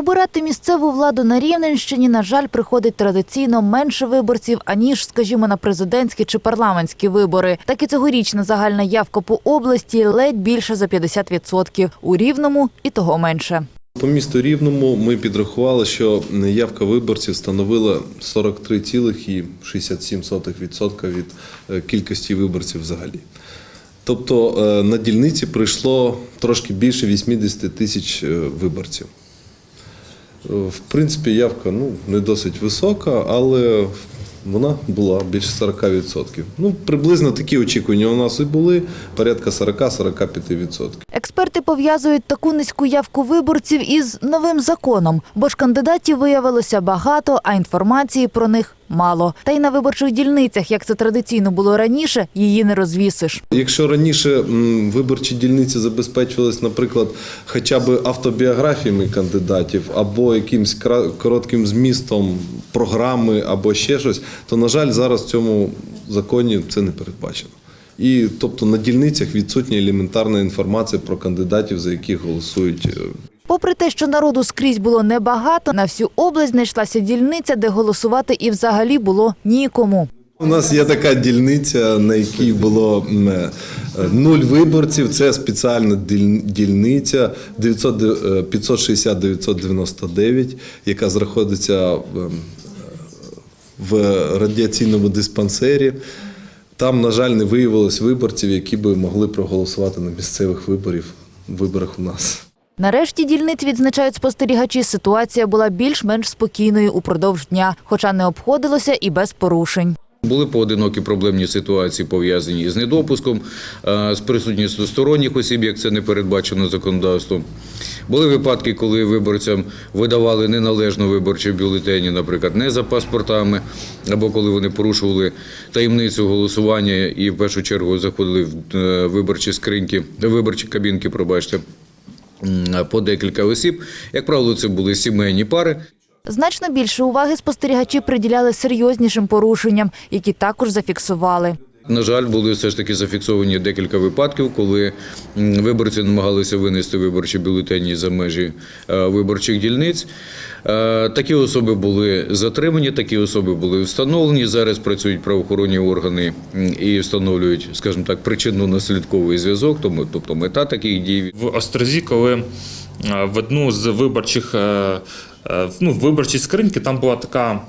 Обирати місцеву владу на Рівненщині, на жаль, приходить традиційно менше виборців, аніж, скажімо, на президентські чи парламентські вибори. Так і цьогорічна загальна явка по області ледь більше за 50%. У Рівному і того менше. По місту Рівному ми підрахували, що явка виборців становила 43,67% від е, кількості виборців взагалі. Тобто е, на дільниці прийшло трошки більше 80 тисяч е, виборців. В принципі, явка ну, не досить висока, але вона була більше 40%. Ну, приблизно такі очікування у нас і були, порядка 40-45%. Експерти пов'язують таку низьку явку виборців із новим законом, бо ж кандидатів виявилося багато, а інформації про них мало. Та й на виборчих дільницях, як це традиційно було раніше, її не розвісиш. Якщо раніше виборчі дільниці забезпечувались, наприклад, хоча б автобіографіями кандидатів або якимсь кра- коротким змістом програми або ще щось, то на жаль, зараз в цьому законі це не передбачено. І тобто на дільницях відсутня елементарна інформація про кандидатів, за яких голосують е, Попри те, що народу скрізь було небагато, на всю область знайшлася дільниця, де голосувати і взагалі було нікому. У нас є така дільниця, на якій було е, нуль виборців. Це спеціальна діль- дільниця 900 е, 560-999, яка знаходиться ем, в радіаційному диспансері. Там, на жаль, не виявилось виборців, які би могли проголосувати на місцевих виборів, виборах у нас. Нарешті дільниць відзначають спостерігачі. Ситуація була більш-менш спокійною упродовж дня, хоча не обходилося і без порушень. Були поодинокі проблемні ситуації пов'язані з недопуском, е, з присутністю сторонніх осіб, як це не передбачено законодавством. Були випадки, коли виборцям видавали неналежно виборчі бюлетені, наприклад, не за паспортами, або коли вони порушували таємницю голосування і в першу чергу заходили в е, виборчі скриньки, виборчі кабінки, пробачте, по декілька осіб. Як правило, це були сімейні пари. Значно більше уваги спостерігачі приділяли серйознішим порушенням, які також зафіксували. На жаль, були все ж таки зафіксовані декілька випадків, коли виборці намагалися винести виборчі бюлетені за межі е, виборчих дільниць. Е, Такі особи були затримані, такі особи були встановлені. Зараз працюють правоохоронні органи і встановлюють, скажімо так, причинно-наслідковий зв'язок, тобто мета таких дій. в Острозі, коли е, в одну з виборчих ну, в виборчій скриньки там була така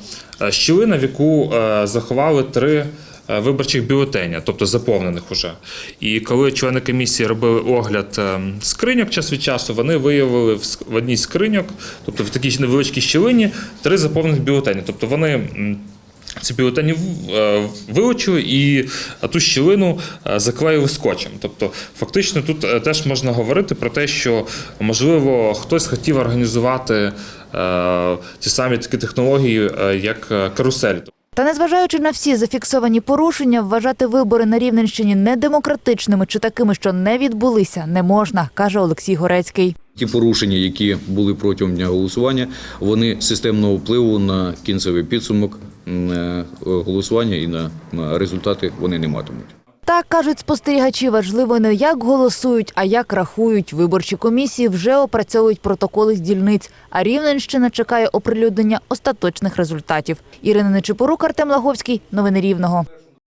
щілина, в яку заховали три. Е, Виборчих бюлетеня, тобто заповнених уже. І коли члени комісії робили огляд е, скриньок час від часу, вони виявили в одній з скриньок, тобто в такій невеличкій щілині, три заповнених бюлетені. Тобто вони ці бюлетені е, вилучили і ту щілину заклеїли скотчем. Тобто, фактично, тут теж можна говорити про те, що можливо хтось хотів організувати ті самі такі технології, як карусель. Та незважаючи на всі зафіксовані порушення, вважати вибори на Рівненщині недемократичними чи такими, що не відбулися, не можна, каже Олексій Горецький. Ті порушення, які були протягом дня голосування, вони системного впливу на кінцевий підсумок е, голосування і на на результати вони не матимуть. Так кажуть спостерігачі, важливо не як голосують, а як рахують. Виборчі комісії вже опрацьовують протоколи з дільниць. А Рівненщина чекає оприлюднення остаточних результатів. Ірина Нечипорук, Артем Лаговський. Новини Рівного.